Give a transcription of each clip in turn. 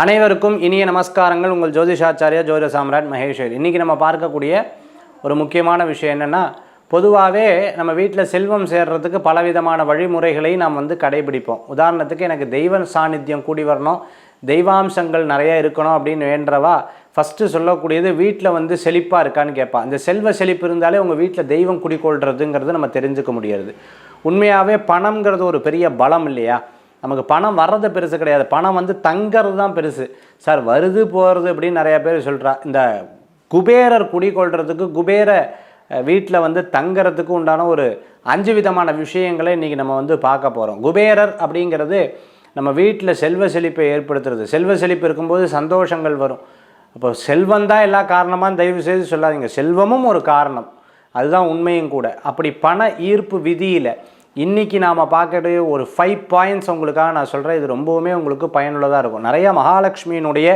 அனைவருக்கும் இனிய நமஸ்காரங்கள். உங்கள் ஜோதிஷாச்சாரியா ஜோதிட சாம்ராட் மகேஸ்வர் இன்றைக்கி நம்ம பார்க்கக்கூடிய ஒரு முக்கியமான விஷயம் என்னென்னா பொதுவாகவே நம்ம வீட்டில் செல்வம் சேர்றதுக்கு பலவிதமான வழிமுறைகளை நாம் வந்து கடைபிடிப்போம். உதாரணத்துக்கு எனக்கு தெய்வ சாநித்தியம் கூடி வரணும் தெய்வாம்சங்கள் நிறைய இருக்கணும் அப்படின்னு வேண்டவா? ஃபஸ்ட்டு சொல்லக்கூடியது வீட்டில் வந்து செழிப்பாக இருக்கான்னு கேட்பான் இந்த செல்வ செழிப்பு இருந்தாலே உங்கள் வீட்டில் தெய்வம் குடிக்கொள்றதுங்கிறது நம்ம தெரிஞ்சுக்க முடியாது. உண்மையாகவே பணம்ங்கிறது ஒரு பெரிய பலம் இல்லையா? நமக்கு பணம் வர்றது பெருசு கிடையாது. பணம் வந்து தங்கிறது தான் பெருசு. சார் வருது போகிறது அப்படின்னு நிறையா பேர் சொல்கிறா இந்த குபேரர் குடிக்கொள்றதுக்கு குபேர வீட்டில் வந்து தங்கறதுக்கு உண்டான ஒரு அஞ்சு விதமான விஷயங்களை இன்றைக்கி நம்ம வந்து பார்க்க போகிறோம் குபேரர் அப்படிங்கிறது நம்ம வீட்டில் செல்வ செழிப்பை ஏற்படுத்துறது. செல்வ செழிப்பு இருக்கும்போது சந்தோஷங்கள் வரும். அப்போ செல்வம் தான் எல்லா காரணமாக தயவு செய்து சொல்லாதீங்க. செல்வமும் ஒரு காரணம். அதுதான் உண்மையும் கூட. அப்படி பண ஈர்ப்பு விதியில் இன்றைக்கி நாம் பார்க்கறது ஒரு ஃபைவ் பாயிண்ட்ஸ் உங்களுக்காக நான் சொல்கிறேன் இது ரொம்பவுமே உங்களுக்கு பயனுள்ளதாக இருக்கும். நிறைய மகாலட்சுமியினுடைய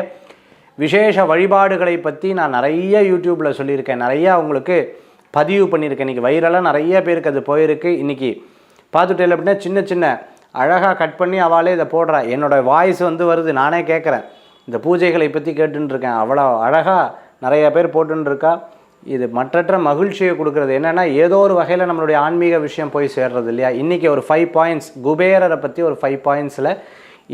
விசேஷ வழிபாடுகளை பற்றி நான் நிறைய யூடியூப்பில் சொல்லியிருக்கேன். நிறையா உங்களுக்கு பதிவு பண்ணியிருக்கேன். இன்றைக்கி வைரலாக நிறைய பேருக்கு அது போயிருக்கு. இன்றைக்கி பார்த்துட்டேன் அப்படின்னா சின்ன சின்ன அழகாக கட் பண்ணி அவளே இதை போடுறா. என்னோடய வாய்ஸ் வந்து வருது. நானே கேட்குறேன். இந்த பூஜைகளை பற்றி கேட்டுருக்கேன் அவ்வளோ அழகாக நிறைய பேர் போட்டுருக்கா இது மற்றற்ற மகிழ்ச்சியை கொடுக்குறது. என்னென்னா ஏதோ ஒரு வகையில் நம்மளுடைய ஆன்மீக விஷயம் போய் சேர்றது இல்லையா? இன்றைக்கி ஒரு ஃபைவ் பாயிண்ட்ஸ் குபேரரை பற்றி ஒரு ஃபைவ் பாயிண்ட்ஸில்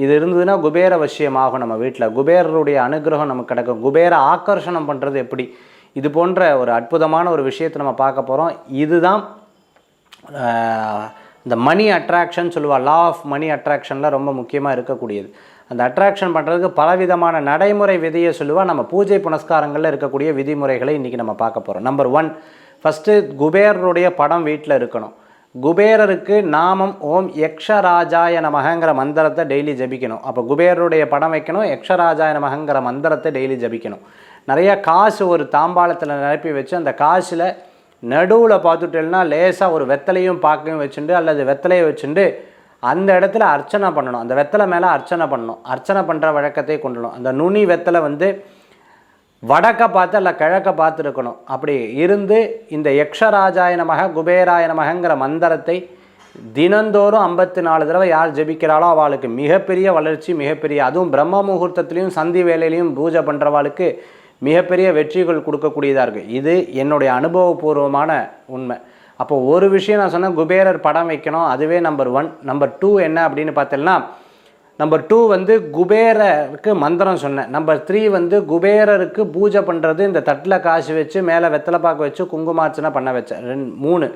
இது இருந்ததுன்னா குபேர விஷயம் ஆகும் நம்ம வீட்டில் குபேரருடைய அனுகிரகம் நமக்கு கிடைக்கும். குபேர ஆக்கர்ஷணம் பண்ணுறது எப்படி? இது போன்ற ஒரு அற்புதமான ஒரு விஷயத்தை நம்ம பார்க்க போகிறோம் இதுதான் இந்த மணி அட்ராக்ஷன் சொல்லுவாள் லா ஆஃப் மணி அட்ராக்ஷனில் ரொம்ப முக்கியமாக இருக்கக்கூடியது. அந்த அட்ராக்ஷன் பண்ணுறதுக்கு பலவிதமான நடைமுறை விதியை சொல்லுவா நம்ம பூஜை புனஸ்காரங்களில் இருக்கக்கூடிய விதிமுறைகளை இன்றைக்கி நம்ம பார்க்க போகிறோம் நம்பர் ஒன் ஃபஸ்ட்டு குபேரருடைய படம் வீட்டில் இருக்கணும். குபேரருக்கு நாமம் ஓம் யக்ஷராஜாய நமகங்கிற மந்திரத்தை டெய்லி ஜபிக்கணும். அப்போ குபேரருடைய படம் வைக்கணும் யக்ஷராஜாய நமகங்கிற மந்திரத்தை டெய்லி ஜபிக்கணும். நிறைய காசு ஒரு தாம்பாளத்தில் நிரப்பி வச்சு அந்த காசில் நடுவில் பார்த்துட்டேன்னா லேசாக ஒரு வெத்தலையும் பாக்கையும் வச்சுட்டு அல்லது வெத்தலையை வச்சுட்டு அந்த இடத்துல அர்ச்சனை பண்ணணும். அந்த வெத்தலை மேலே அர்ச்சனை பண்ணணும். அர்ச்சனை பண்ணுற வழக்கத்தை கொண்டுணும். அந்த நுனி வெத்தலை வந்து வடக்க பார்த்து அல்ல கிழக்க பார்த்து இருக்கணும் அப்படி இருந்து இந்த யக்ஷராஜாய நமக குபேராய நமகங்கிற மந்திரத்தை தினந்தோறும் ஐம்பத்தி நாலு தடவை யார் ஜெபிக்கிறாளோ அவளுக்கு மிகப்பெரிய வளர்ச்சி மிகப்பெரிய அதுவும் பிரம்ம முகூர்த்தத்துலேயும் சந்தி வேலையிலையும் பூஜை பண்ணுறவாளுக்கு மிகப்பெரிய வெற்றிகள் கொடுக்கக்கூடியதாக இருக்குது இது என்னுடைய அனுபவபூர்வமான உண்மை. அப்போ ஒரு விஷயம் நான் சொன்னேன் குபேரர் படம் வைக்கணும் அதுவே நம்பர் ஒன் நம்பர் டூ என்ன அப்படின்னு பார்த்தீங்கன்னா நம்பர் டூ வந்து குபேரருக்கு மந்திரம் சொன்னேன். நம்பர் த்ரீ வந்து குபேரருக்கு பூஜை பண்ணுறது இந்த தட்டில் காசு வச்சு மேலே வெத்தலை பாக்கு வச்சு குங்குமார்ச்சனை பண்ண வச்சேன். ரெண்டு மூணு.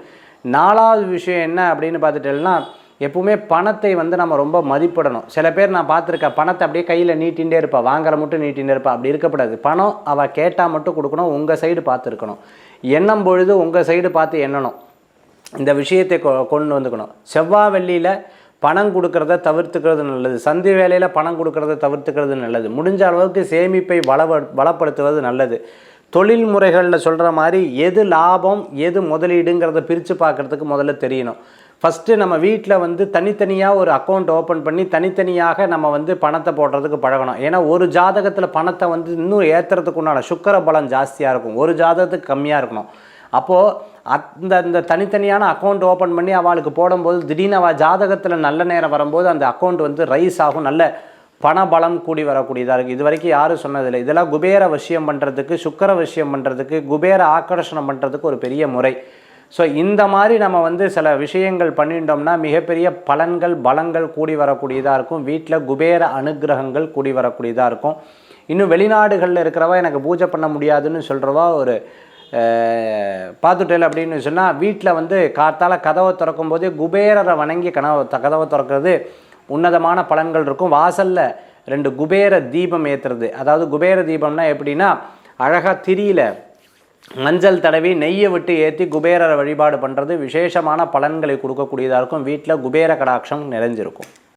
நாலாவது விஷயம் என்ன அப்படின்னு பார்த்துட்டேன்னா எப்பவுமே பணத்தை வந்து நம்ம ரொம்ப மதிப்பிடணும். சில பேர் நான் பார்த்துருக்கேன் பணத்தை அப்படியே கையில் நீட்டிகிட்டே இருப்பா. வாங்குற மட்டும் நீட்டிகிட்டே இருப்பா. அப்படி இருக்கக்கூடாது பணம் அவள் கேட்டால் மட்டும் கொடுக்கணும். உங்கள் சைடு பார்த்துருக்கணும். எண்ணம் பொழுது உங்கள் சைடு பார்த்து எண்ணணும். இந்த விஷயத்தை கொ- கொண்டு வந்துக்கணும். செவ்வாய் வெள்ளியில் பணம் கொடுக்கறத தவிர்த்துக்கிறது நல்லது. சந்தி வேலையில் பணம் கொடுக்கறத தவிர்த்துக்கிறது நல்லது. முடிஞ்ச அளவுக்கு சேமிப்பை வளவ வளப்படுத்துவது நல்லது. தொழில் முறைகளில் சொல்கிற மாதிரி எது லாபம் எது முதலீடுங்கிறத பிரித்து பார்க்குறதுக்கு முதல்ல தெரியணும். ஃபஸ்ட்டு நம்ம வீட்டில் வந்து தனித்தனியாக ஒரு அக்கௌண்ட் ஓப்பன் பண்ணி தனித்தனியாக நம்ம வந்து பணத்தை போடுறதுக்கு பழகணும். ஏன்னா ஒரு ஜாதகத்தில் பணத்தை வந்து இன்னும் ஏற்றுறதுக்கு உண்டான சுக்கர பலம் ஜாஸ்தியாக இருக்கும். ஒரு ஜாதகத்துக்கு கம்மியாக இருக்கணும். அப்போது அந்த அந்த தனித்தனியான அக்கௌண்ட் ஓப்பன் பண்ணி அவளுக்கு போடும்போது திடீர்னு அவள் ஜாதகத்தில் நல்ல நேரம் வரும்போது அந்த அக்கௌண்ட் வந்து ரைஸ் ஆகும். நல்ல பண பலம் கூடி வரக்கூடியதாக இருக்குது இது வரைக்கும் யாரும் சொன்னதில்லை. இதெல்லாம் குபேர விஷயம் பண்ணுறதுக்கு சுக்கர விஷயம் பண்ணுறதுக்கு குபேர ஆக்கர்ஷணம் பண்ணுறதுக்கு ஒரு பெரிய முறை. ஸோ இந்த மாதிரி நம்ம வந்து சில விஷயங்கள் பண்ணிட்டோம்னா மிகப்பெரிய பலன்கள் பலங்கள் கூடி வரக்கூடியதாக இருக்கும். வீட்டில் குபேர அனுக்கிரகங்கள் கூடி வரக்கூடியதாக இருக்கும். இன்னும் வெளிநாடுகளில் இருக்கிறவா எனக்கு பூஜை பண்ண முடியாதுன்னு சொல்கிறவா ஒரு அஹ், பார்த்துட்டேல் அப்படின்னு சொன்னால் வீட்டில் வந்து காத்தால் கதவை திறக்கும் போதே குபேரரை வணங்கி கனவை த- கதவை திறக்கிறது உன்னதமான பலன்கள் இருக்கும். வாசலில் ரெண்டு குபேர தீபம் ஏற்றுறது அதாவது குபேர தீபம்னா எப்படின்னா அழகாக திரியில மஞ்சள் தடவி நெய்யை விட்டு ஏற்றி குபேரரை வழிபாடு பண்ணுறது விசேஷமான பலன்களை கொடுக்கக்கூடியதாக இருக்கும். வீட்டில் குபேர கடாட்சம் நிறைஞ்சிருக்கும்.